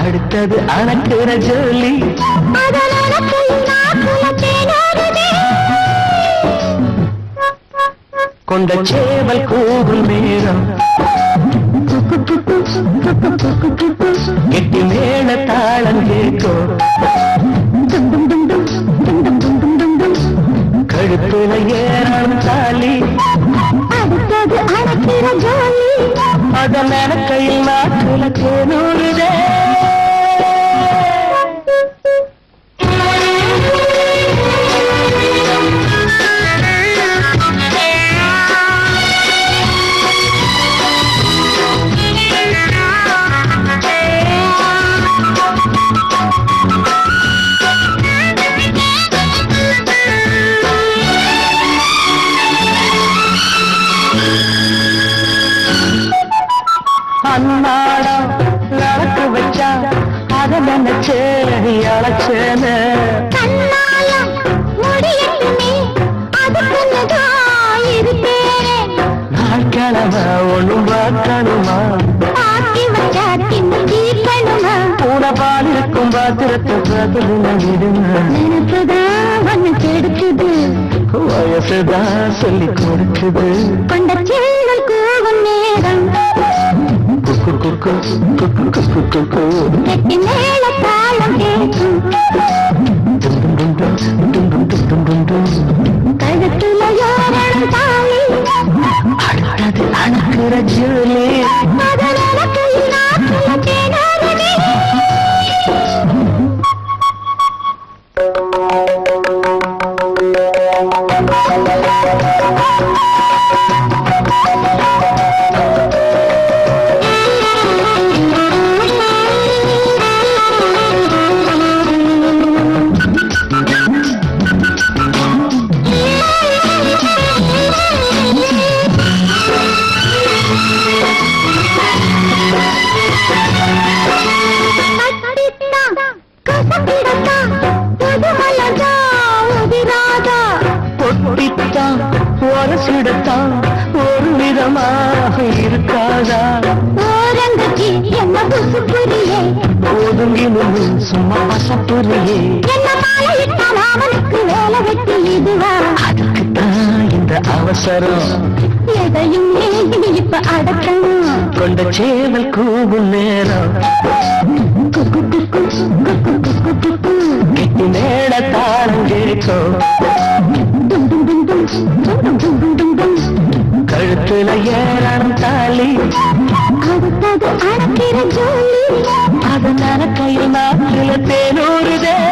அடுத்தது அணக்கிற ஜோலி. கொண்ட சேவல் கூகுள் மேளம் கெட்டி மேள தாளம் கேட்கோ கழுத்துல ஏறாம் தாலி. அடுத்தது ஜாலி. அதன் நடக்கையில் நாட்டுல தேனூறுதே. மரபுல விடுமா நினைப்பதான் ஒன்னு கெடுக்குது வயசுதான் சொல்லி கொடுக்குது கொண்ட சீழல் கூவும் நேரம் Come on, come on, உரசிடத்தான் ஒரு விதமாக இருக்காதா? ஓரங்கச்சி என்ன புசுப்புரியே, ஒதுங்கினும் சும்மா அசப்புரியே என்ன மாலையிட்டால் அவனுக்கு வேலை வெட்டி இதுவா? அதுக்குத்தான் இந்த அவசரம். எதையும் இப்ப அடக்கணும். கொண்ட சேவல் கூவும் நேரம். கெட்டி மேல தாளம் கேட்கும் கழுத்துல ஏறாம் தாலி. அடுத்தது அடக்கிற ஜோலி. அதனால கையில் நாட்டில தேனூறுதே.